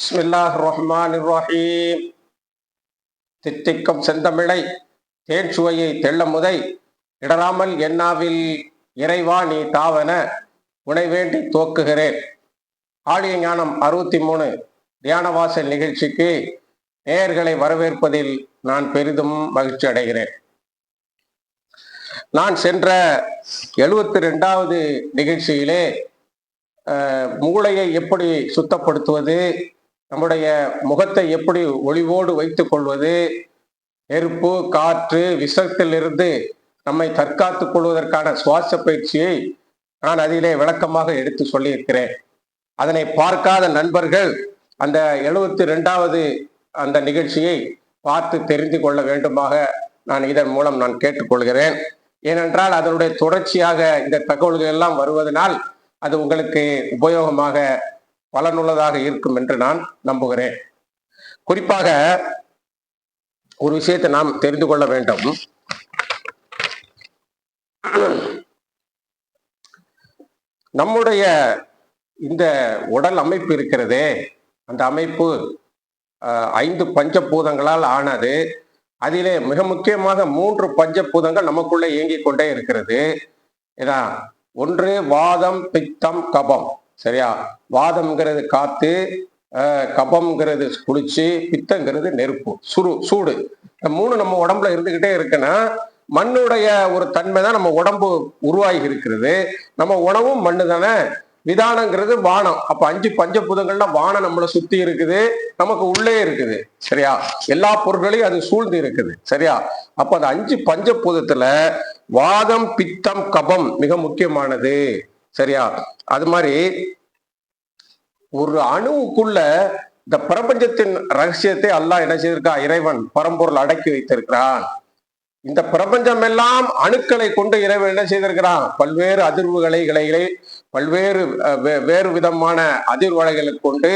பிஸ்மில்லாஹ் ரஹ்மான் ரஹீம் தித்திக்கும் செந்தமிழை தேர்ச்சுவையை தெள்ள முதை இடராமல் என்னாவில் இறைவா நீ தாவன உனை வேண்டி துவக்குகிறேன் ஆழிய ஞானம் அறுபத்தி மூணு தியானவாசல் நிகழ்ச்சிக்கு நேயர்களை வரவேற்பதில் நான் பெரிதும் மகிழ்ச்சி அடைகிறேன். நான் சென்ற எழுபத்தி ரெண்டாவது நிகழ்ச்சியிலே மூளையை எப்படி சுத்தப்படுத்துவது நம்முடைய முகத்தை எப்படி ஒளிவோடு வைத்துக் கொள்வது? நெருப்பு காற்று விஷத்திலிருந்து நம்மை தற்காத்துக் கொள்வதற்கான சுவாச பயிற்சியை நான் அதிலே விளக்கமாக எடுத்து சொல்லியிருக்கிறேன். அதனை பார்க்காத நண்பர்கள் அந்த எழுபத்தி ரெண்டாவது அந்த நிகழ்ச்சியை பார்த்து தெரிந்து கொள்ள வேண்டுமாக நான் இதன் மூலம் நான் கேட்டுக்கொள்கிறேன். ஏனென்றால் அதனுடைய தொடர்ச்சியாக இந்த தகவல்கள் எல்லாம் வருவதனால் அது உங்களுக்கு உபயோகமாக பலனுள்ளதாக இருக்கும் என்று நான் நம்புகிறேன். குறிப்பாக ஒரு விஷயத்தை நாம் தெரிந்து கொள்ள வேண்டும். நம்முடைய இந்த உடல் அமைப்பு இருக்கிறதே அந்த அமைப்பு ஐந்து பஞ்சபூதங்களால் ஆனது அதிலே மிக முக்கியமாக மூன்று பஞ்சபூதங்கள் நமக்குள்ளே இயங்கிக் கொண்டே இருக்கிறது. ஏன்னா ஒன்று வாதம் பித்தம் கபம். சரியா? வாதம்ங்கிறது காத்து கபம்ங்கிறது குளிச்சு பித்தங்கிறது நெருப்பு. சுரு சூடு. இந்த மூணு நம்ம உடம்புல இருந்துகிட்டே இருக்குன்னா மண்ணுடைய ஒரு தன்மை தான் நம்ம உடம்பு உருவாகி இருக்கிறது. நம்ம உணவும் மண்ணு தானே. விதானங்கிறது வானம். அப்ப அஞ்சு பஞ்சபூதங்கள்னா வானம் நம்மளை சுத்தி இருக்குது. நமக்கு உள்ளே இருக்குது. சரியா? எல்லா பொருட்களையும் அது சூழ்ந்து இருக்குது. சரியா? அப்ப அந்த அஞ்சு பஞ்சபூதத்துல வாதம் பித்தம் கபம் மிக முக்கியமானது. சரியா? அது மாதிரி ஒரு அணுவுக்குள்ள இந்த பிரபஞ்சத்தின் ரகசியத்தை அல்லாஹ் என்ன செய்திருக்கா? இறைவன் பரம்பொருள் அடக்கி வைத்திருக்கிறான். இந்த பிரபஞ்சம் எல்லாம் அணுக்களை கொண்டு இறைவன் என்ன செய்திருக்கிறான்? பல்வேறு அதிர்வுகளை இலைகளை பல்வேறு வேறு விதமான அதிர்வலைகளை கொண்டு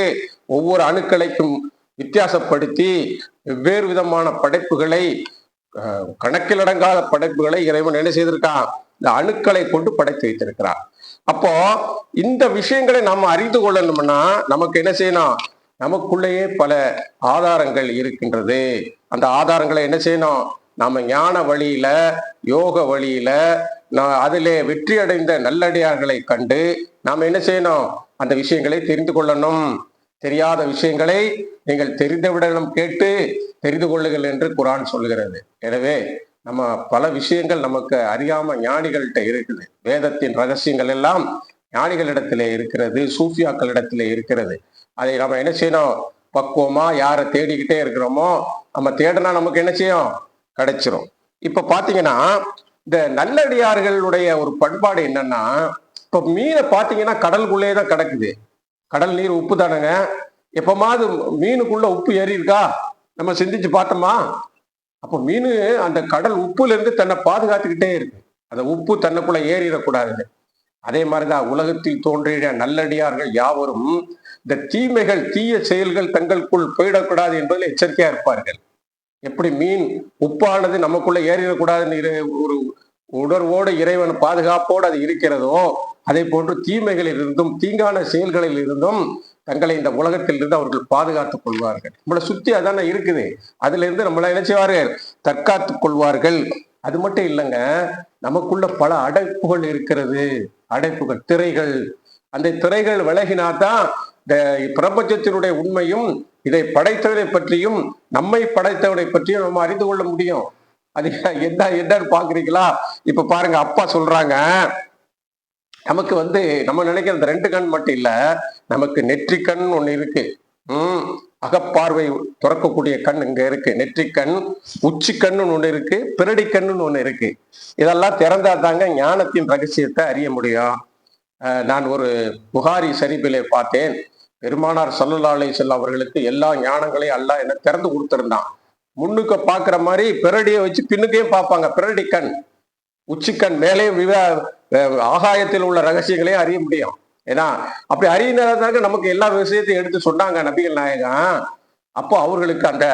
ஒவ்வொரு அணுக்களைக்கும் வித்தியாசப்படுத்தி வெவ்வேறு விதமான படைப்புகளை அஹ், கணக்கிலடங்காத படைப்புகளை இறைவன் என்ன செய்திருக்கான்? இந்த அணுக்களை கொண்டு படைத்து வைத்திருக்கிறான். அப்போ இந்த விஷயங்களை நாம் அறிந்து கொள்ளணும்னா நமக்கு என்ன செய்யணும்? நமக்குள்ளேயே பல ஆதாரங்கள் இருக்கின்றது. அந்த ஆதாரங்களை என்ன செய்யணும்? நாம ஞான வழியில யோக வழியில நான் அதிலே வெற்றி அடைந்த நல்லடியார்களை கண்டு நாம் என்ன செய்யணும்? அந்த விஷயங்களை தெரிந்து கொள்ளணும். தெரியாத விஷயங்களை நீங்கள் தெரிந்தவிடம் கேட்டு தெரிந்து கொள்ளுங்கள் என்று குரான் சொல்கிறது. எனவே நம்ம பல விஷயங்கள் நமக்கு அறியாம ஞானிகள்கிட்ட இருக்குது. வேதத்தின் ரகசியங்கள் எல்லாம் ஞானிகளிடத்திலே இருக்கிறது சூஃபியாக்களிடத்திலே இருக்கிறது. அதை நம்ம என்ன செய்யணும்? பக்குவமா யாரை தேடிக்கிட்டே இருக்கிறோமோ நம்ம தேடினா நமக்கு என்ன செய்யும்? கிடைச்சிரும். இப்ப பாத்தீங்கன்னா இந்த நல்லடியார்களுடைய ஒரு பண்பாடு என்னன்னா இப்ப மீனை பாத்தீங்கன்னா கடலுக்குள்ளே தான் கிடக்குது. கடல் நீர் உப்பு தானுங்க? எப்பமாவது மீனுக்குள்ள உப்பு ஏறி இருக்கா நம்ம சிந்திச்சு பார்த்தோமா? அப்போ மீன் அந்த கடல் உப்புல இருந்து தன்னை பாதுகாத்துக்கிட்டே இருக்கு. அந்த உப்பு தன்னுக்குள்ள ஏறிடக்கூடாதுன்னு அதே மாதிரிதான் உலகத்தில் தோன்றிய நல்லடியார்கள் யாவரும் இந்த தீமைகள் தீய செயல்கள் தங்களுக்குள் போயிடக்கூடாது என்பதில் எச்சரிக்கையா இருப்பார்கள். எப்படி மீன் உப்பானது நமக்குள்ள ஏறிடக்கூடாதுன்னு ஒரு உணர்வோடு இறைவன் பாதுகாப்போடு அது இருக்கிறதோ அதே போன்று தீமைகளில் இருந்தும் தீங்கான செயல்களில் இருந்தும் தங்களை இந்த உலகத்தில் இருந்து அவர்கள் பாதுகாத்துக் கொள்வார்கள். நம்மளை சுத்தி அதான இருக்குது. அதுல இருந்து நம்மளை என்ன தற்காத்து தற்காத்துக் கொள்வார்கள். அது மட்டும் இல்லைங்க. நமக்குள்ள பல அடைப்புகள் இருக்கிறது. அடைப்புகள் திரைகள். அந்த திரைகள் விலகினாதான் இந்த பிரபஞ்சத்தினுடைய உண்மையும் இதை படைத்தவரை பற்றியும் நம்மை படைத்தவரை பற்றியும் நம்ம அறிந்து கொள்ள முடியும். அது என்ன என்னன்னு பாக்குறீங்களா இப்ப பாருங்க அப்பா சொல்றாங்க நமக்கு வந்து நம்ம நினைக்கிற இந்த ரெண்டு கண் மட்டும் இல்ல நமக்கு நெற்றிக்கண் ஒண்ணு இருக்கு. உம் அகப்பார்வை துறக்கக்கூடிய கண் இங்க இருக்கு. நெற்றிக்கண் உச்சி கண்ணுன்னு ஒண்ணு இருக்கு. பிறடி கண்ணுன்னு ஒண்ணு இருக்கு. இதெல்லாம் திறந்தா தாங்க ஞானத்தின் ரகசியத்தை அறிய முடியும். நான் ஒரு புகாரி சரிப்பிலே பார்த்தேன். பெருமானார் சல்லல்லா அலைஹிஸ்ஸலாம் அவர்களுக்கு எல்லா ஞானங்களையும் அல்ல என்ன திறந்து கொடுத்திருந்தான். முன்னுக்க பாக்குற மாதிரி பிறடியை வச்சு பின்னுக்கையும் பார்ப்பாங்க. பிறடி கண். உச்சிக்கண் மேலே விவ ஆகாயத்தில் உள்ள ரகசியங்களையும் அறிய முடியும். ஏன்னா அப்படி அறியினதாக நமக்கு எல்லா விஷயத்தையும் எடுத்து சொன்னாங்க நபிகள் நாயகம். அப்போ அவர்களுக்கு அந்த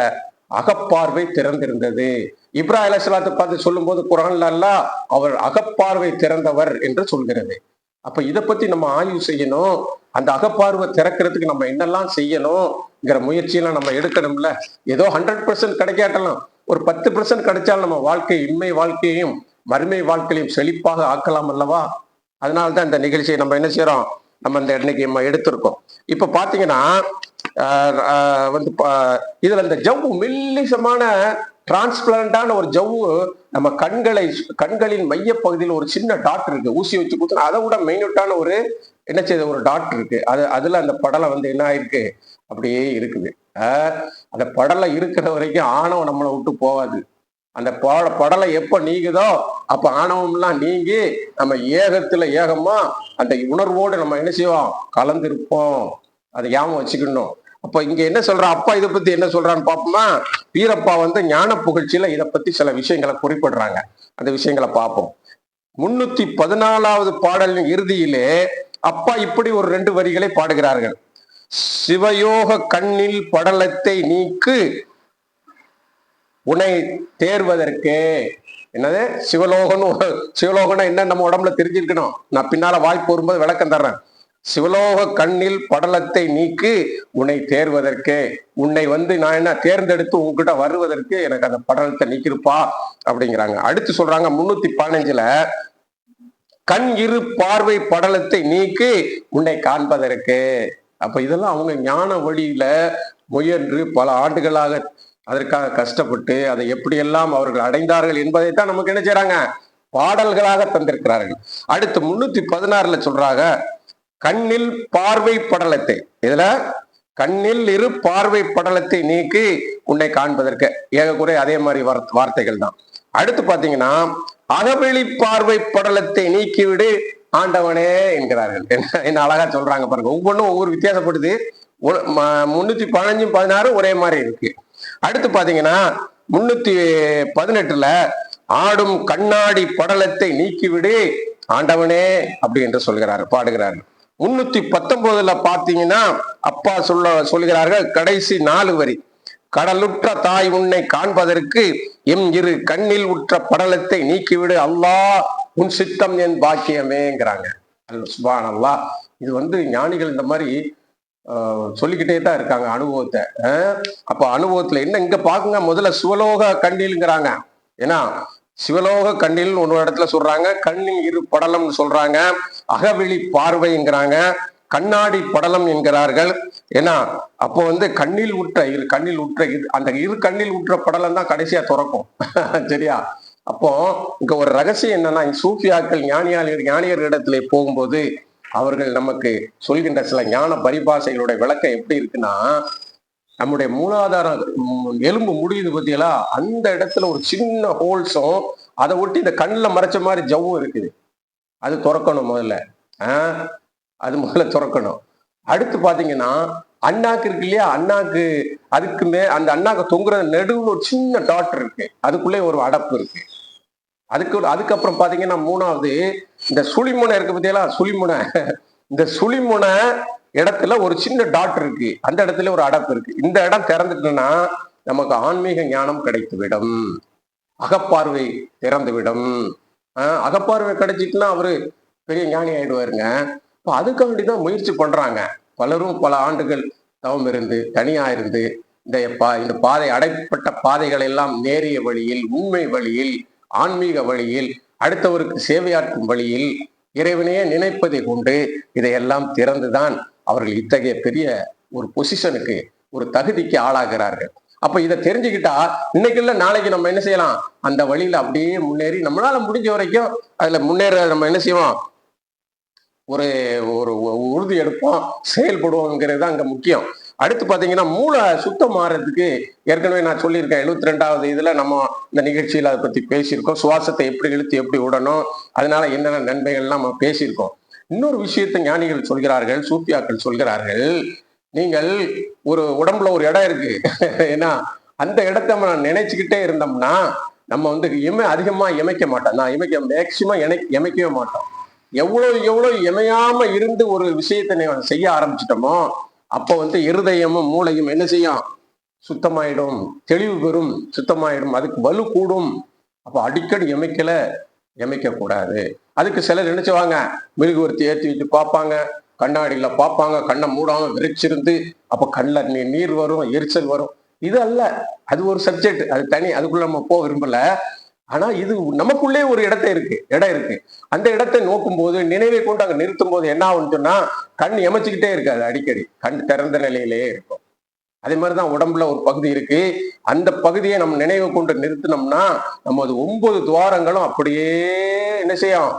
அகப்பார்வை திறந்திருந்தது. இப்ரா அலிஸ்லாத்தை பார்த்து சொல்லும்போது குரான்ல அல்லாஹ் அவர் அகப்பார்வை திறந்தவர் என்று சொல்கிறது. அப்ப இதை பத்தி நம்ம ஆய்வு செய்யணும். அந்த அகப்பார்வை திறக்கிறதுக்கு நம்ம என்னெல்லாம் செய்யணும்ங்கிற முயற்சியெல்லாம் நம்ம எடுக்கணும்ல. ஏதோ ஹண்ட்ரட் பர்சன்ட் கிடைக்காட்டலாம். ஒரு பத்து பர்சன்ட் கிடைச்சாலும் நம்ம வாழ்க்கை இன்மை வாழ்க்கையையும் மறுமை வாழ்க்கையையும் செழிப்பாக ஆக்கலாம் அல்லவா? அதனால தான் இந்த நிகழ்ச்சியை நம்ம என்ன செய்யறோம் நம்ம இந்த இன்னைக்கு நம்ம எடுத்திருக்கோம். இப்ப பாத்தீங்கன்னா ஆஹ் வந்து பா- இதுல இந்த ஜவ்வு மெல்லிசமான டிரான்ஸ்பிளண்டான ஒரு ஜவ்வு நம்ம கண்களை கண்களின் மையப்பகுதியில் ஒரு சின்ன டாட் இருக்கு. ஊசி வச்சு கொடுத்தா அதை விட மெயினட்டான ஒரு என்ன செய்த ஒரு டாட் இருக்கு. அது அதுல அந்த படலை வந்து என்ன ஆயிருக்கு? அப்படியே இருக்குது. ஆஹ் அந்த படலை இருக்கிற வரைக்கும் ஆணவம் நம்மளை விட்டு போகாது. அந்த பட படலை எப்போ நீங்குதோ அப்போ ஆணவம்லாம் நீங்கி நம்ம ஏகத்தில் ஏகமா அந்த உணர்வோடு நம்ம என்ன செய்வோம்? கலந்திருப்போம். அதை ஞாபகம் வச்சுக்கணும். அப்போ இங்கே என்ன சொல்ற? அப்பா இதை பத்தி என்ன சொல்றான்னு பார்ப்போமா? வீரப்பா வந்து ஞான புகழ்ச்சியில இதை பத்தி சில விஷயங்களை குறிப்பிடுறாங்க. அந்த விஷயங்களை பார்ப்போம். முன்னூத்தி பதினாலாவது பாடலின் இறுதியிலே அப்பா இப்படி ஒரு ரெண்டு வரிகளை பாடுகிறார்கள். சிவயோக கண்ணில் படலத்தை நீக்கு உன்னை தேர்வதற்கு என்னது? சிவலோகம்னு ஒரு- சிவலோகம்னா என்ன? நம்ம உடம்புல தெரிஞ்சிருக்கணும். நான் பின்னால வாய்ப்பு வரும்போது விளக்கம் தர்றேன். சிவலோக கண்ணில் படலத்தை நீக்கு உன்னை தேர்வதற்கு உன்னை வந்து நான் என்ன தேர்ந்தெடுத்து உங்ககிட்ட வருவதற்கு எனக்கு அந்த படலத்தை நீக்கிருப்பா அப்படிங்கிறாங்க. அடுத்து சொல்றாங்க முன்னூத்தி பதினஞ்சுல கண் இரு பார்வை படலத்தை நீக்கி உன்னை காண்பதற்கு. அப்ப இதெல்லாம் அவங்க ஞான வழியில முயன்று பல ஆண்டுகளாக அதற்காக கஷ்டப்பட்டு அதை எப்படியெல்லாம் அவர்கள் அடைந்தார்கள் என்பதைத்தான் நமக்கு என்ன செய்றாங்க? பாடல்களாக தந்திருக்கிறார்கள். அடுத்து முன்னூத்தி பதினாறுல சொல்றாங்க கண்ணில் பார்வை படலத்தை. இதுல கண்ணில் இரு பார்வை படலத்தை நீக்கி உன்னை காண்பதற்கு. ஏகக்குறை அதே மாதிரி வார்த்தைகள் தான். அடுத்து பாத்தீங்கன்னா அகவெளி பார்வை படலத்தை நீக்கிவிடு ஆண்டவனே என்கிறார்கள். என்ன என்ன அழகா சொல்றாங்க பாருங்க. ஒவ்வொன்றும் ஒவ்வொரு வித்தியாசப்படுது. முன்னூத்தி பதினஞ்சும் பதினாறும் ஒரே மாதிரி இருக்கு. அடுத்து பாத்தீங்கன்னா முன்னூத்தி பதினெட்டுல ஆடும் கண்ணாடி படலத்தை நீக்கிவிடு ஆண்டவனே அப்படி என்று சொல்கிறார் பாடுகிறார்கள் முன்னூத்தி பத்தொன்பதுல பாத்தீங்கன்னா அப்பா சொல்ல சொல்கிறார்கள் கடைசி நாலு வரி. கடலுற்ற தாய் உன்னை காண்பதற்கு எம் இரு கண்ணில் உற்ற படலத்தை நீக்கிவிடு அல்லாஹ் உன் சித்தம் என் பாக்கியமேங்கிறாங்க. சுபான் அல்லா இது வந்து ஞானிகள் இந்த மாதிரி சொல்லிக்கிட்டே தான் இருக்காங்க அனுபவத்தை. அப்போ அப்ப அனுபவத்துல என்ன இங்க பாக்குங்க முதல்ல சிவலோக கண்ணில்ங்கிறாங்க ஏன்னா சிவலோக கண்ணில் ஒரு இடத்துல சொல்றாங்க கண்ணின் இரு படலம்னு சொல்றாங்க அகவெளி பார்வைங்கிறாங்க கண்ணாடி படலம் என்கிறார்கள். ஏன்னா அப்போ வந்து கண்ணில் உற்ற இரு கண்ணில் உற்ற இரு அந்த இரு கண்ணில் உற்ற படலம் தான் கடைசியா திறக்கும். சரியா? அப்போ இங்க ஒரு ரகசியம் என்னன்னா சூஃபியாக்கள் ஞானியாளர் ஞானியர்களிடத்துல போகும்போது அவர்கள் நமக்கு சொல்கின்ற சில ஞான பரிபாஷைகளுடைய விளக்கம் எப்படி இருக்குன்னா நம்முடைய மூலாதாரம் எலும்பு முடியுது பத்தியலா அந்த இடத்துல ஒரு சின்ன ஹோல்ஸும் அதை ஒட்டி இந்த கண்ணில் மறைச்ச மாதிரி ஜவ்வும் இருக்குது. அது திறக்கணும் முதல்ல. ஆ? அது முதல்ல திறக்கணும். அடுத்து பாத்தீங்கன்னா அண்ணாக்கு இருக்கு இல்லையா? அண்ணாக்கு அதுக்கு மே அந்த அண்ணாக்கு தொங்குற நடுவில் ஒரு சின்ன டாட் இருக்கு. அதுக்குள்ளே ஒரு அடப்பு இருக்கு. அதுக்கு அதுக்கப்புறம் பாத்தீங்கன்னா மூணாவது இந்த சுழிமுனை இருக்கு பத்தியெல்லாம் சுழிமுனை. இந்த சுழிமுனை இடத்துல ஒரு சின்ன டாட் இருக்கு. அந்த இடத்துல ஒரு அடப்பு இருக்கு. இந்த இடம் திறந்துட்டுன்னா நமக்கு ஆன்மீக ஞானம் கிடைத்துவிடும். அகப்பார்வை திறந்துவிடும். ஆஹ் அகப்பார்வை கிடைச்சிட்டுனா அவரு பெரிய ஞானி ஆயிடுவாருங்க. இப்போ அதுக்காண்டி தான் முயற்சி பண்றாங்க. பலரும் பல ஆண்டுகள் தவம் இருந்து தனியா இருந்து இந்த பா இந்த பாதை அடைப்பட்ட பாதைகள் எல்லாம் நேரிய வழியில் உண்மை வழியில் ஆன்மீக வழியில் அடுத்தவருக்கு சேவையாற்றும் வழியில் இறைவனையே நினைப்பதை கொண்டு இதையெல்லாம் திறந்துதான் அவர்கள் இத்தகைய பெரிய ஒரு பொசிஷனுக்கு ஒரு தகுதிக்கு ஆளாகிறார்கள். அப்ப இதை தெரிஞ்சுக்கிட்டா இன்னைக்கு இல்ல நாளைக்கு நம்ம என்ன செய்யலாம்? அந்த வழியில அப்படியே முன்னேறி நம்மளால முடிஞ்ச வரைக்கும் அதுல முன்னேற நம்ம என்ன செய்வோம்? ஒரு ஒரு உறுதி எடுப்போம் செயல்படுவோங்கிறது தான் அங்க முக்கியம். அடுத்து பாத்தீங்கன்னா மூளை சுத்தம் மாறதுக்கு ஏற்கனவே நான் சொல்லியிருக்கேன் எழுபத்தி ரெண்டாவது இதுல நம்ம இந்த நிகழ்ச்சியில் அதை பத்தி பேசியிருக்கோம். சுவாசத்தை எப்படி இழுத்து எப்படி விடணும் அதனால என்னென்ன நன்மைகள்லாம் நம்ம பேசியிருக்கோம். இன்னொரு விஷயத்தை ஞானிகள் சொல்கிறார்கள் சூப்பியாக்கள் சொல்கிறார்கள். நீங்கள் ஒரு உடம்புல ஒரு இடம் இருக்கு. ஏன்னா அந்த இடத்த நம்ம நினைச்சுக்கிட்டே இருந்தோம்னா நம்ம வந்து இமை அதிகமா இமைக்க மாட்டோம். நான் இமைக்க மேக்சிமம் இணை இமைக்கவே மாட்டோம். எவ்வளவு எவ்வளவு இமையாம இருந்து ஒரு விஷயத்தை செய்ய ஆரம்பிச்சிட்டோமோ அப்போ வந்து இருதயமும் மூளையும் என்ன செய்யும்? சுத்தமாயிடும். தெளிவு பெறும். சுத்தமாயிடும். அதுக்கு வலு கூடும். அப்போ அடிக்கடி எமைக்கல எமைக்க கூடாது. அதுக்கு சிலர் நினைச்சுவாங்க மெழுகுவர்த்தி ஏற்றி வச்சு பார்ப்பாங்க. கண்ணாடியில் பார்ப்பாங்க. கண்ணை மூடாமல் விரிச்சிருந்து அப்போ கண்ணில் நீ நீர் வரும் எரிச்சல் வரும். இது அல்ல. அது ஒரு சப்ஜெக்ட் அது தனி. அதுக்குள்ள நம்ம போக விரும்பல. ஆனா இது நமக்குள்ளே ஒரு இடத்த இருக்கு இடம் இருக்கு. அந்த இடத்தை நோக்கும் போது நினைவை கொண்டு அங்க நிறுத்தும் போது என்ன ஆகும்னு சொன்னா கண் எமைச்சுக்கிட்டே இருக்காது அடிக்கடி. கண் திறந்த நிலையிலேயே இருக்கும். அதே மாதிரிதான் உடம்புல ஒரு பகுதி இருக்கு. அந்த பகுதியை நம்ம நினைவு கொண்டு நிறுத்தினோம்னா நம்ம அது ஒன்பது துவாரங்களும் அப்படியே என்ன செய்யும்?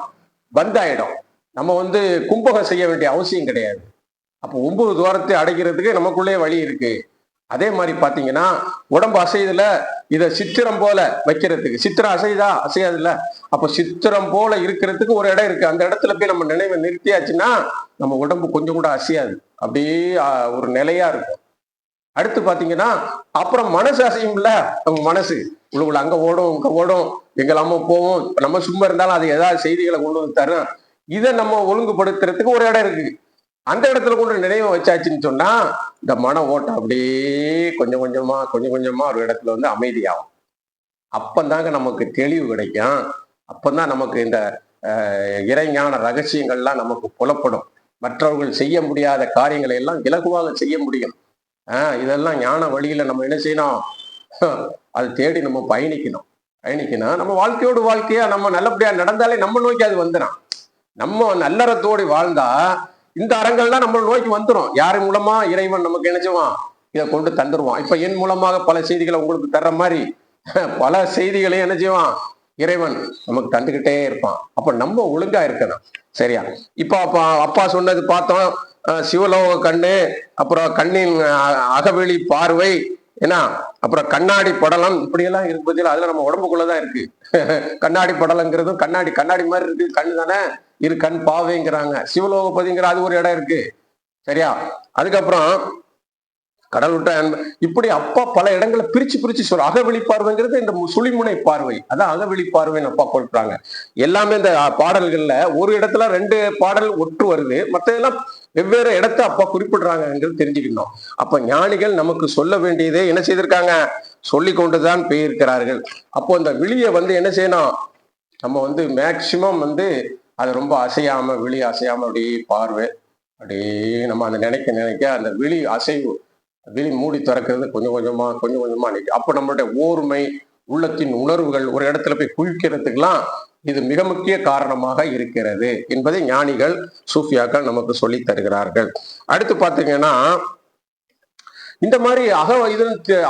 பந்தாயிடும். நம்ம வந்து கும்பகம் செய்ய வேண்டிய அவசியம் கிடையாது. அப்போ ஒன்பது துவாரத்தை அடைக்கிறதுக்கு நமக்குள்ளே வழி இருக்கு. அதே மாதிரி பாத்தீங்கன்னா உடம்பு அசையுதுல இத சித்திரம் போல வைக்கிறதுக்கு சித்திரம் அசையுதா? அசையாதுல்ல. அப்ப சித்திரம் போல இருக்கிறதுக்கு ஒரு இடம் இருக்கு. அந்த இடத்துல போய் நம்ம நினைவை நிறுத்தியாச்சுன்னா நம்ம உடம்பு கொஞ்சம் கூட அசையாது. அப்படியே ஒரு நிலையா இருக்கும். அடுத்து பாத்தீங்கன்னா அப்புறம் மனசு அசையும்ல? நம்ம மனசு. உள்ள அங்க ஓடும் இங்க ஓடும். எங்கெல்லாமோ போவோம். நம்ம சும்மா இருந்தாலும் அது ஏதாவது செய்திகளை கொண்டு வந்து தரும். இதை நம்ம ஒழுங்குபடுத்துறதுக்கு ஒரு இடம் இருக்கு. அந்த இடத்துல கொண்டு நினைவு வச்சாச்சுன்னு சொன்னா இந்த மன ஓட்டம் அப்படியே கொஞ்சம் கொஞ்சமா கொஞ்சம் கொஞ்சமா ஒரு இடத்துல வந்து அமைதியாகும். அப்பந்தாங்க நமக்கு தெளிவு கிடைக்கும். அப்பந்தான் நமக்கு இந்த இறைஞான ரகசியங்கள்லாம் நமக்கு புலப்படும். மற்றவர்கள் செய்ய முடியாத காரியங்களை எல்லாம் இலகுவாக செய்ய முடியும். ஆஹ் இதெல்லாம் ஞான வழியில நம்ம என்ன செய்யணும்? அது தேடி நம்ம பயணிக்கணும். பயணிக்கணும் நம்ம வாழ்க்கையோடு வாழ்க்கையா நம்ம நல்லபடியா நடந்தாலே நம்ம நோக்கி அது வந்துடும் நம்ம நல்லறத்தோடு வாழ்ந்தா இந்த அறங்கள்லாம் நம்ம நோக்கி வந்துடும் யார் மூலமா இறைவன் நமக்கு நினைச்சுவான் இதை கொண்டு தந்துடுவான் இப்ப என் மூலமாக பல செய்திகளை உங்களுக்கு தர்ற மாதிரி பல செய்திகளையும் என்ன செய்வான் இறைவன். நமக்கு தந்துக்கிட்டே இருப்பான். அப்ப நம்ம ஒழுங்கா இருக்கணும். சரியா? இப்ப அப்பா அப்பா சொன்னது பார்த்தோம். சிவலோக கண்ணு அப்புறம் கண்ணின் அகவெளி பார்வை ஏன்னா அப்புறம் கண்ணாடி படலம் இப்படியெல்லாம் இருக்கு பத்தியில அதுல நம்ம உடம்புக்குள்ளதான் இருக்கு. கண்ணாடி படலங்கிறதும் கண்ணாடி கண்ணாடி மாதிரி இருக்கு கண்ணு தானே? இரு கண் பாவைங்கிறாங்க. சிவலோகபதிங்கிற அது ஒரு இடம் இருக்கு. சரியா? அதுக்கப்புறம் கடல் விட்ட அன்பு இப்படி அப்பா பல இடங்களை பிரிச்சு பிரிச்சு சொல்ற அகவெளி பார்வைங்கிறது இந்த சுழிமுனை பார்வை. அதான் அகவெளி பார்வைன்னு அப்பா கொடுக்குறாங்க எல்லாமே இந்த பாடல்கள்ல ஒரு இடத்துல ரெண்டு பாடல் ஒற்று வருது. மற்றதெல்லாம் வெவ்வேறு இடத்த அப்பா குறிப்பிடுறாங்கங்கிறது தெரிஞ்சுக்கணும் அப்ப ஞானிகள் நமக்கு சொல்ல வேண்டியதே என்ன செய்திருக்காங்க? சொல்லி கொண்டுதான் போயிருக்கிறார்கள். அப்போ இந்த விழியை வந்து என்ன செய்யணும்? நம்ம வந்து மேக்சிமம் வந்து அது ரொம்ப அசையாம விழி அசையாம அப்படியே பார்வை. அப்படியே நம்ம அந்த நினைக்க நினைக்க அந்த விழி அசைவு விழி மூடி திறக்கிறது கொஞ்சம் கொஞ்சமா கொஞ்சம் கொஞ்சமா நிற்கும் அப்போ நம்மளுடைய ஓர்மை உள்ளத்தின் உணர்வுகள் ஒரு இடத்துல போய் குவிக்கிறதுக்கெல்லாம் இது மிக முக்கிய காரணமாக இருக்கிறது என்பதை ஞானிகள் சூஃபியாக்கள் நமக்கு சொல்லி தருகிறார்கள். அடுத்து பார்த்தீங்கன்னா இந்த மாதிரி அக இது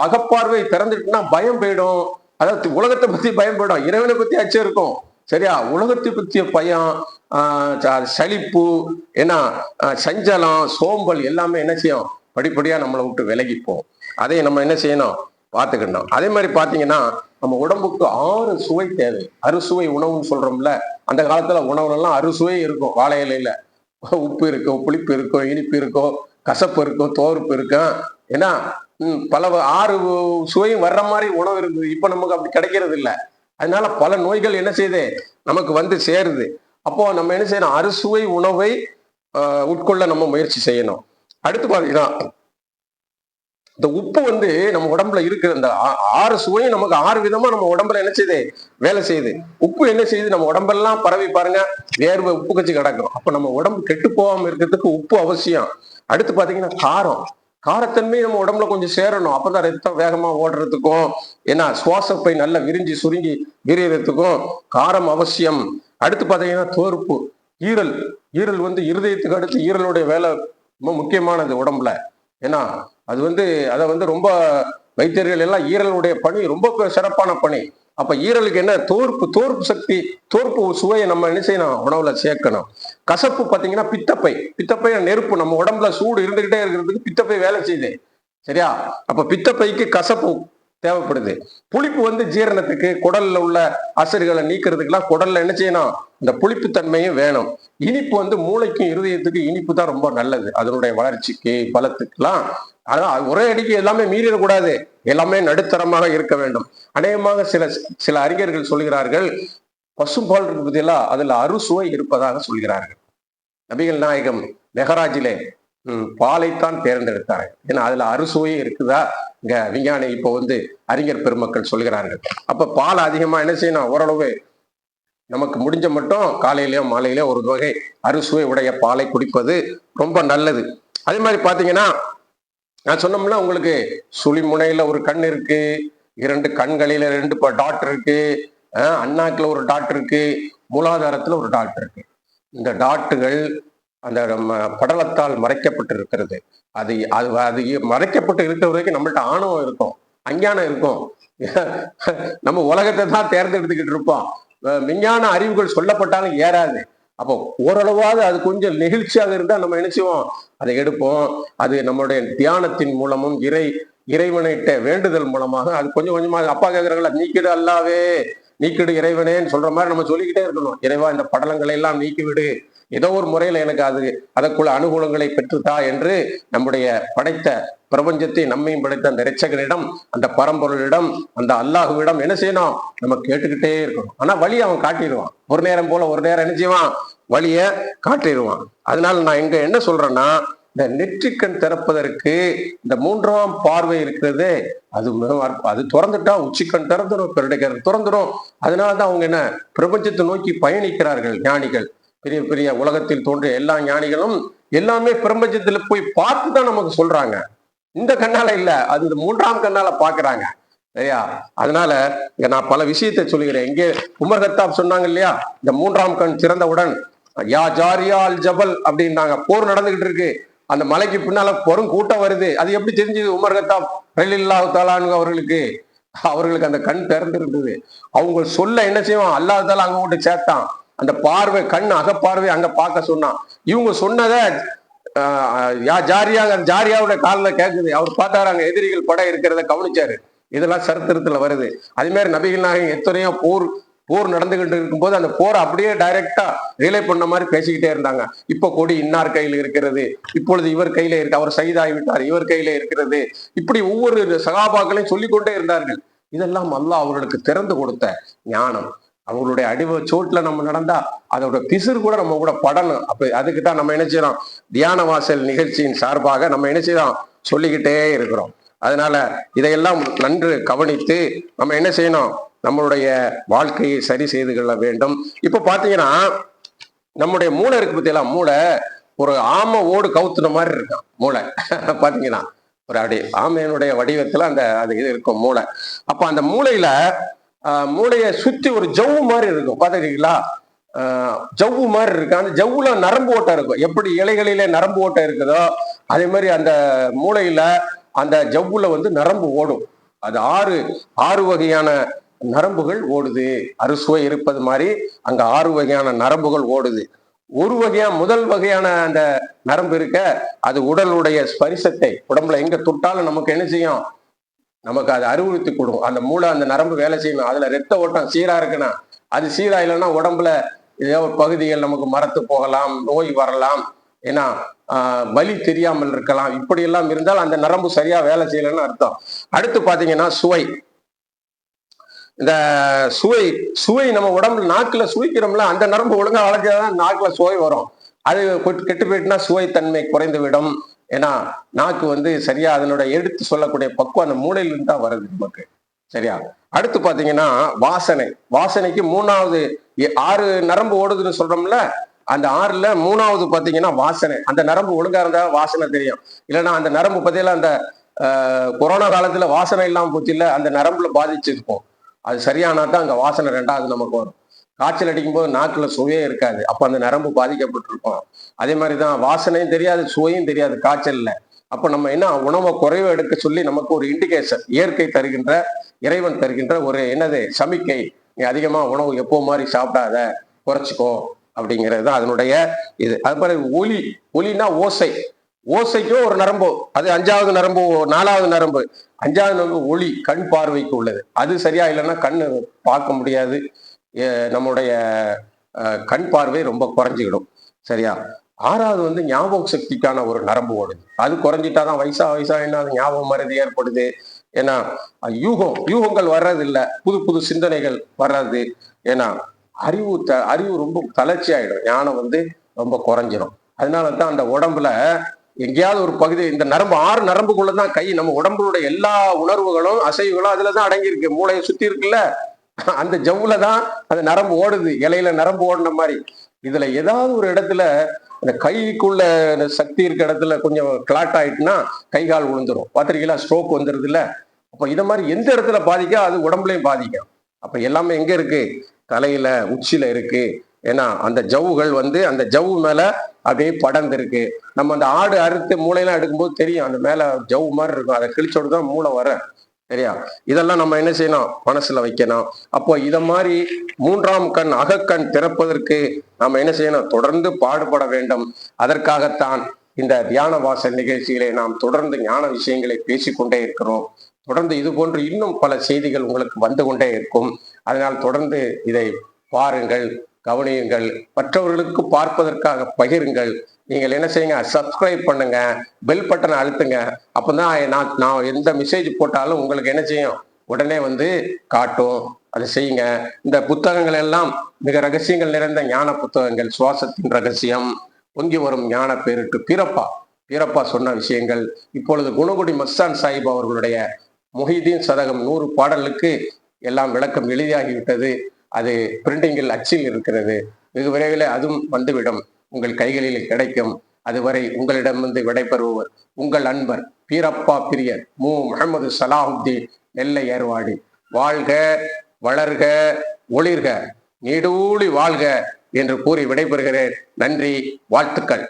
அகப்பார்வை திறந்துட்டுனா பயம் போயிடும். அதாவது உலகத்தை பத்தி பயம் போயிடும். இறைவனை பத்தி அச்சம் இருக்கும். சரியா? உலகத்தை பற்றிய பயம் ஆஹ் சலிப்பு ஏன்னா சஞ்சலம் சோம்பல் எல்லாமே என்ன செய்யும்? படிப்படியா நம்மளை விட்டு விலகிப்போம். அதை நம்ம என்ன செய்யணும்? பார்த்துக்கணும். அதே மாதிரி பார்த்தீங்கன்னா நம்ம உடம்புக்கு ஆறு சுவை தேவை. அறுசுவை உணவுன்னு சொல்றோம்ல அந்த காலத்துல உணவுலாம் அறுசுவை இருக்கும். வாழை இலையில உப்பு இருக்கும் புளிப்பு இருக்கும் இனிப்பு இருக்கும் கசப்பு இருக்கும் தோறுப்பு இருக்கும் ஏன்னா ம், பல ஆறு சுவையும் வர்ற மாதிரி உணவு இருக்குது இப்போ நமக்கு அப்படி கிடைக்கிறது இல்லை. அதனால பல நோய்கள் என்ன செய்யுது? நமக்கு வந்து சேருது. அப்போ நம்ம என்ன செய்யணும்? அறுசுவை உணவை உட்கொள்ள நம்ம முயற்சி செய்யணும். அடுத்து பாத்தீங்கன்னா இந்த உப்பு வந்து நம்ம உடம்புல இருக்கிற அந்த ஆ- ஆறு சுவையும் நமக்கு ஆறு விதமா நம்ம உடம்புல என்ன செய்யுது? வேலை செய்யுது. உப்பு என்ன செய்யுது? நம்ம உடம்பெல்லாம் பரவி பாருங்க வேர்வை உப்பு கச்சி கிடக்கும் அப்ப நம்ம உடம்பு கெட்டு போகாம இருக்கிறதுக்கு உப்பு அவசியம். அடுத்து பாத்தீங்கன்னா காரம். காரத்தன்மை நம்ம உடம்புல கொஞ்சம் சேரணும். அப்பதான் ரத்தம் வேகமா ஓடுறதுக்கும் ஏன்னா சுவாசப்பை நல்லா விரிஞ்சு சுருங்கி விரியறதுக்கும் காரம் அவசியம். அடுத்து பாத்தீங்கன்னா தோறுப்பு ஈரல். ஈரல் வந்து இருதயத்துக்கு அடுத்து ஈரலுடைய வேலை ரொம்ப முக்கியமானது உடம்புல. ஏன்னா அது வந்து அதை வந்து ரொம்ப வைத்தியர்கள் எல்லாம் ஈரலுடைய பணி ரொம்ப சிறப்பான பணி. அப்ப ஈரலுக்கு என்ன தோற்பு தோற்பு சக்தி தோற்பு சுவையை நம்ம என்ன செய்யணும் உணவுல சேர்க்கணும். கசப்பு பாத்தீங்கன்னா பித்தப்பை. பித்தப்பை நெருப்பு. நம்ம உடம்புல சூடு இருந்துகிட்டே இருக்கிறதுக்கு பித்தப்பை வேலை செய்யுது. சரியா? அப்ப பித்தப்பைக்கு கசப்பு தேவைப்படுது. புளிப்பு வந்து ஜீரணத்துக்கு குடல்ல உள்ள அசடுகளை நீக்கிறதுக்கெல்லாம் குடல்ல என்ன செய்யணும் இந்த புளிப்புத்தன்மையும் வேணும். இனிப்பு வந்து மூளைக்கும் இருதயத்துக்கு இனிப்பு தான் ரொம்ப நல்லது. அதனுடைய வளர்ச்சிக்கு பலத்துக்கெல்லாம். அதான் ஒரே அடிக்கு எல்லாமே மீறிடக்கூடாது. எல்லாமே நடுத்தரமாக இருக்க வேண்டும். அநேகமாக சில சில அறிஞர்கள் சொல்கிறார்கள் பசும்பால் பதிலாக அதில் அறுசுவை இருப்பதாக சொல்கிறார்கள். நபிகள் நாயகம் மெஹராஜிலே பாலைத்தான் தேர்ந்தெடுத்தாங்க ஏன்னா அதுல அறுசுவையும் இருக்குதா? இங்க விஞ்ஞானி இப்போ வந்து அறிஞர் பெருமக்கள் சொல்கிறார்கள். அப்ப பால் அதிகமா என்ன செய்யணும்? ஓரளவு நமக்கு முடிஞ்ச மட்டும் காலையிலயோ மாலையிலயோ ஒரு வகை அறுசுவை உடைய பாலை குடிப்பது ரொம்ப நல்லது. அதே மாதிரி பாத்தீங்கன்னா நான் சொன்னோம்னா உங்களுக்கு சுழிமுனையில ஒரு கண் இருக்கு இரண்டு கண்களில ரெண்டு டாட் இருக்கு அண்ணாக்கில் அண்ணாக்குல ஒரு டாட் இருக்கு மூலாதாரத்துல ஒரு டாட் இருக்கு. இந்த டாட்டுகள் அந்த நம்ம படலத்தால் மறைக்கப்பட்டு இருக்கிறது. அது அது அது மறைக்கப்பட்டு இருக்கிற வரைக்கும் நம்மள்ட்ட ஆணவம் இருக்கும் அஞ்ஞானம் இருக்கும். நம்ம உலகத்தை தான் தேர்ந்தெடுத்துக்கிட்டு இருப்போம். விஞ்ஞான அறிவுகள் சொல்லப்பட்டாலும் ஏறாது. அப்போ ஓரளவாவது அது கொஞ்சம் நெகிழ்ச்சியாக இருந்தால் நம்ம நினைச்சுவோம் அதை எடுப்போம். அது நம்மளுடைய தியானத்தின் மூலமும் இறை இறைவனிட்ட வேண்டுதல் மூலமாக அது கொஞ்சம் கொஞ்சமாக அப்பா கேட்கறாங்களா நீக்கிடு அல்லாவே நீக்கிடு இறைவனேன்னு சொல்ற மாதிரி நம்ம சொல்லிக்கிட்டே இருக்கணும். இறைவா இந்த படலங்களை எல்லாம் நீக்கிவிடு ஏதோ ஒரு முறையில் எனக்கு அது அதற்குள்ள அனுகூலங்களை பெற்றுத்தா என்று நம்முடைய படைத்த பிரபஞ்சத்தை நம்மையும் படைத்த அந்த இரட்சகனிடம் அந்த பரம்பொருளிடம் அந்த அல்லாஹுவிடம் என்ன செய்யணும்? நம்ம கேட்டுக்கிட்டே இருக்கணும். ஆனா வழி அவன் காட்டிடுவான். ஒரு நேரம் போல ஒரு நேரம் என்ன செய்வான்? வழிய காட்டிடுவான். அதனால நான் இங்க என்ன சொல்றேன்னா இந்த நெற்றிக்கண் திறப்பதற்கு இந்த மூன்றாம் பார்வை இருக்கிறது அது அது திறந்துட்டா உச்சிக்கண் திறந்துடும் பெருடைக்கண் திறந்துடும் அதனாலதான் அவங்க என்ன பிரபஞ்சத்தை நோக்கி பயணிக்கிறார்கள் ஞானிகள். பெரிய பெரிய உலகத்தில் தோன்றிய எல்லா ஞானிகளும் எல்லாமே பிரபஞ்சத்துல போய் பார்த்து தான் நமக்கு சொல்றாங்க. இந்த கண்ணால இல்ல. அது இந்த மூன்றாம் கண்ணால பாக்குறாங்க. சரியா? அதனால இங்க நான் பல விஷயத்தை சொல்லுகிறேன். இங்கே உமர் கத்தாப் சொன்னாங்க இல்லையா? இந்த மூன்றாம் கண் திறந்தவுடன் யா ஜாரியா அல் ஜபல் அப்படின்னாங்க. போர் நடந்துகிட்டு இருக்கு. அந்த மலைக்கு பின்னால பெரும் கூட்டம் வருது. அது எப்படி தெரிஞ்சது உமர் கத்தாப்? ரலில்லா தாலானு அவர்களுக்கு? அவர்களுக்கு அந்த கண் திறந்திருந்தது. அவங்க சொல்ல என்ன செய்வான்? அல்லாஹ் அங்க கொண்டு சேர்த்தான். அந்த பார்வை கண் அகப்பார்வை அங்க பார்க்க சொன்னான். இவங்க சொன்னதை ஜாரியா ஜாரியாவோட காலில் கேட்குது அவர் பார்த்தாரு அங்க எதிரிகள் படம் இருக்கிறத கவனிச்சாரு. இதெல்லாம் சரித்திரத்தில் வருது. அதே மாதிரி நபிகள் நாயகம் எத்தனையோ போர் போர் நடந்துகிட்டு இருக்கும்போது அந்த போரை அப்படியே டைரக்டா ரிலே பண்ண மாதிரி பேசிக்கிட்டே இருந்தாங்க. இப்ப கொடி இன்னார் கையில் இருக்கிறது. இப்பொழுது இவர் கையில இருக்கு அவர் சைதாகிவிட்டார் இவர் கையில இருக்கிறது. இப்படி ஒவ்வொரு சகாபாக்களையும் சொல்லிக்கொண்டே இருந்தார்கள். இதெல்லாம் அல்லாஹ் அவர்களுக்கு திறந்து கொடுத்த ஞானம். அவங்களுடைய அடிவ சோட்டுல நம்ம நடந்தா அதோட பிசுறு கூட நம்ம கூட படணும். அப்ப அதுக்கு தான் நம்ம என்ன செய்யறோம் தியான வாசல் நிகழ்ச்சியின் சார்பாக நம்ம என்ன செய்யறோம் சொல்லிக்கிட்டே இருக்கிறோம். அதனால இதையெல்லாம் நன்று கவனித்து நம்ம என்ன செய்யணும்? நம்மளுடைய வாழ்க்கையை சரி செய்து கொள்ள வேண்டும். இப்ப பாத்தீங்கன்னா நம்முடைய மூளை இருக்கு பத்தியெல்லாம் மூளை ஒரு ஆமை ஓடு கவுத்துன மாதிரி இருக்கும் மூளை. பாத்தீங்கன்னா ஒரு அப்படி ஆமையனுடைய வடிவத்துல அந்த அது இது இருக்கும் மூளை. அப்ப அந்த மூளையில மூளையை சுத்தி ஒரு ஜவ்வு மாதிரி இருக்கும். பாத்துக்கிறீங்களா ஜவ்வு மாதிரி இருக்கு அந்த ஜவ்வுல நரம்பு ஓட்டம் இருக்கும். எப்படி இலைகளிலே நரம்பு ஓட்டம் இருக்குதோ அதே மாதிரி அந்த மூளையில அந்த ஜவ்வுல வந்து நரம்பு ஓடும். அது ஆறு ஆறு வகையான நரம்புகள் ஓடுது. அறுசுவை இருப்பது மாதிரி அங்க ஆறு வகையான நரம்புகள் ஓடுது. ஒரு வகையா முதல் வகையான அந்த நரம்பு இருக்க அது உடலுடைய ஸ்பரிசத்தை உடம்புல எங்க தொட்டாலும் நமக்கு என்ன செய்யும்? நமக்கு அது அறிவுறுத்தி கொடுக்கும். அந்த மூளை அந்த நரம்பு வேலை செய்யணும் அதுல ரத்த ஓட்டம் சீரா இருக்குன்னா அது சீரா இல்லைன்னா உடம்புல ஏதோ ஒரு பகுதிகள் நமக்கு மரத்து போகலாம் நோய் வரலாம். ஏன்னா வலி தெரியாமல் இருக்கலாம். இப்படி எல்லாம் இருந்தால் அந்த நரம்பு சரியா வேலை செய்யலைன்னு அர்த்தம். அடுத்து பாத்தீங்கன்னா சுவை. இந்த சுவை சுவை நம்ம உடம்புல நாக்குல சுவைக்கிறோம்ல அந்த நரம்பு ஒழுங்கா வளர்ச்சாதான் நாக்குல சுவை வரும். அது கெட்டு போயிட்டுனா தன்மை குறைந்து விடும் ஏன்னா நாக்கு வந்து சரியா அதனோட எடுத்து சொல்லக்கூடிய பக்குவம் அந்த மூளையிலிருந்து தான் வருது நமக்கு. சரியா? அடுத்து பாத்தீங்கன்னா வாசனை. வாசனைக்கு மூணாவது ஆறு நரம்பு ஓடுதுன்னு சொல்றோம்ல அந்த ஆறுல மூணாவது பாத்தீங்கன்னா வாசனை. அந்த நரம்பு ஒழுங்கா இருந்தா வாசனை தெரியும். இல்லைன்னா அந்த நரம்பு பத்தியில அந்த கொரோனா காலத்துல வாசனை இல்லாம போச்சு இல்ல அந்த நரம்புல பாதிச்சிருக்கும் அது சரியானா தான் அங்க வாசனை ரெண்டாவது நமக்கு வரும். காய்ச்சல் அடிக்கும் போது நாக்குல சுவையே இருக்காது. அப்ப அந்த நரம்பு பாதிக்கப்பட்டிருக்கும். அதே மாதிரி தான் வாசனையும் தெரியாது சுவையும் தெரியாது காய்ச்சல்ல. அப்ப நம்ம என்ன உணவை குறைவு எடுக்க சொல்லி நமக்கு ஒரு இண்டிகேஷன் இயற்கை தருகின்ற இறைவன் தருகின்ற ஒரு என்னது சமிக்கை. நீ அதிகமா உணவு எப்போ மாதிரி சாப்பிடாத குறைச்சிக்கோ அப்படிங்கிறது தான் அதனுடைய இது. அது மாதிரி ஒலி ஒலினா ஓசை. ஓசைக்கும் ஒரு நரம்பு. அது அஞ்சாவது நரம்பு நாலாவது நரம்பு. அஞ்சாவது நரம்பு ஒளி கண் பார்வைக்கு உள்ளது. அது சரியா இல்லைன்னா கண் பார்க்க முடியாது. நம்முடைய கண் பார்வை ரொம்ப குறைஞ்சிக்கிடும். சரியா? ஆறாவது வந்து ஞாபக சக்திக்கான ஒரு நரம்பு ஓடுது. அது குறைஞ்சிட்டாதான் வயசா வயசா என்ன அது ஞாபகம் மறதி ஏற்படுது. ஏன்னா யூகம் யூகங்கள் வர்றது இல்லை புது புது சிந்தனைகள் வர்றது. ஏன்னா அறிவு த அறிவு ரொம்ப தளர்ச்சி ஆகிடும் ஞானம் வந்து ரொம்ப குறைஞ்சிரும். அதனால தான் அந்த உடம்புல எங்கேயாவது ஒரு பகுதி இந்த நரம்பு ஆறு நரம்புக்குள்ள தான் கை நம்ம உடம்புடைய எல்லா உணர்வுகளும் அசைவுகளும் அதுல தான் அடங்கியிருக்கு. மூளையை சுத்தி இருக்குல்ல? அந்த ஜவ்வுல தான் அந்த நரம்பு ஓடுது இலையில நரம்பு ஓடின மாதிரி. இதுல ஏதாவது ஒரு இடத்துல அந்த கைக்குள்ள சக்தி இருக்க இடத்துல கொஞ்சம் கிளாட் ஆயிட்டுன்னா கை கால் விழுந்துரும் பார்த்திருக்கீங்களா? ஸ்ட்ரோக் வந்துருது இல்ல அப்ப இத மாதிரி எந்த இடத்துல பாதிக்கும் அது உடம்புலையும் பாதிக்கும். அப்ப எல்லாமே எங்க இருக்கு? தலையில உச்சியில இருக்கு. ஏன்னா அந்த ஜவ்வுகள் வந்து அந்த ஜவ்வு மேல அப்படியே படர்ந்து இருக்கு நம்ம அந்த ஆடு அறுத்து மூளையெல்லாம் எடுக்கும்போது தெரியும். அந்த மேல ஜவ்வு மாதிரி இருக்கும். அதை கிழிச்சோடு தான் மூளை வர சரியா? இதெல்லாம் நம்ம என்ன செய்யணும்? மனசுல வைக்கணும். அப்போ இத மாதிரி மூன்றாம் கண் அகக்கண் திறப்பதற்கு நம்ம என்ன செய்யணும்? தொடர்ந்து பாடுபட வேண்டும். அதற்காகத்தான் இந்த தியான வாசல் நிகழ்ச்சிகளை நாம் தொடர்ந்து ஞான விஷயங்களை பேசிக்கொண்டே இருக்கிறோம். தொடர்ந்து இது போன்று இன்னும் பல செய்திகள் உங்களுக்கு வந்து கொண்டே இருக்கும். அதனால் தொடர்ந்து இதை பாருங்கள் கவனியுங்கள். மற்றவர்களுக்கு பார்ப்பதற்காக பகிருங்கள். நீங்கள் என்ன செய்யுங்க? சப்ஸ்கிரைப் பண்ணுங்க. பெல் பட்டனை அழுத்துங்க. அப்பதான் நான் நான் எந்த மெசேஜ் போட்டாலும் உங்களுக்கு என்ன செய்யும்? உடனே வந்து காட்டும். அதை செய்யுங்க. இந்த புத்தகங்கள் எல்லாம் மிக ரகசியங்கள் நிறைந்த ஞான புத்தகங்கள். சுவாசத்தின் ரகசியம். பொங்கி வரும் ஞான பேருட்டு பீரப்பா பீரப்பா சொன்ன விஷயங்கள். இப்பொழுது குணகுடி மஸ்தான் சாஹிப் அவர்களுடைய மொஹிதீன் சதகம் நூறு பாடலுக்கு எல்லாம் விளக்கம் எளிதாகிவிட்டது அது பிரிண்டிங்கில் அச்சில் இருக்கிறது. வெகு விரைவில் அதுவும் வந்துவிடும். உங்கள் கைகளில் கிடைக்கும். அதுவரை உங்களிடமிருந்து விடைபெறுபவர் உங்கள் அன்பர் பீரப்பா பிரியர் மு. முகமது சலாஹுத்தீன் நெல்லை ஏர்வாடி வாழ்க வளர்க ஒளிர்க நீடூழி வாழ்க என்று கூறி விடைபெறுகிறேன். நன்றி வாழ்த்துக்கள்.